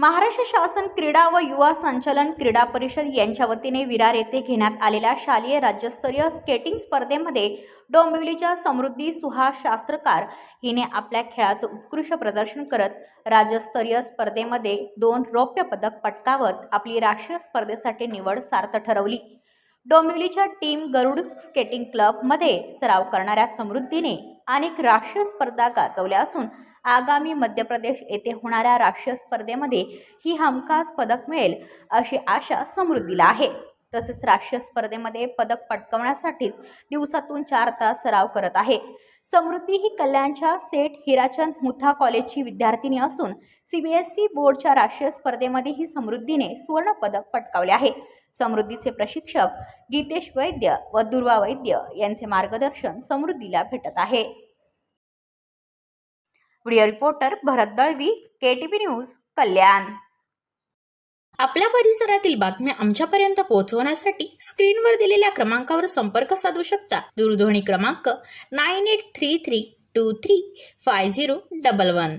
महाराष्ट्र शासन क्रीडा व युवा संचलन क्रीडा परिषद यांच्या वतीने विरार येथे घेण्यात आलेल्या शालेय राज्यस्तरीय स्केटिंग स्पर्धेमध्ये डोंबिवलीच्या समृद्धी सुहास शास्त्रकार हिने आपल्या खेळाचं उत्कृष्ट प्रदर्शन करत राज्यस्तरीय स्पर्धेमध्ये दोन रौप्य पदक पटकावत आपली राष्ट्रीय स्पर्धेसाठी निवड सार्थ ठरवली. डोंबिवलीच्या टीम गरुड स्केटिंग क्लबमध्ये सराव करणाऱ्या समृद्धीने अनेक राष्ट्रीय स्पर्धा गाजवल्या असून आगामी मध्य प्रदेश येथे होणाऱ्या राष्ट्रीय स्पर्धेमध्ये ही हमखास पदक मिळेल अशी आशा समृद्धीला आहे. तसेच राष्ट्रीय स्पर्धेमध्ये पदक पटकवण्यासाठीच दिवसातून चार तास सराव करत आहे. समृद्धी ही कल्याणच्या सेठ हिराचंद मुथा कॉलेजची विद्यार्थिनी असून सीबीएसई बोर्डच्या राष्ट्रीय स्पर्धेमध्ये ही समृद्धीने सुवर्णपदक पटकावले आहे. समृद्धीचे प्रशिक्षक गीतेश वैद्य व दुर्वा वैद्य यांचे मार्गदर्शन समृद्धीला भेटत आहे. Video reporter Bharat Dalvi K T V news Kalyan. आपल्या परिसरातील बातम्या आमच्यापर्यंत पोहोचवण्यासाठी स्क्रीनवर दिलेल्या क्रमांकावर संपर्क साधू शकता. दूरध्वनी क्रमांक nine eight three three two three five zero double one.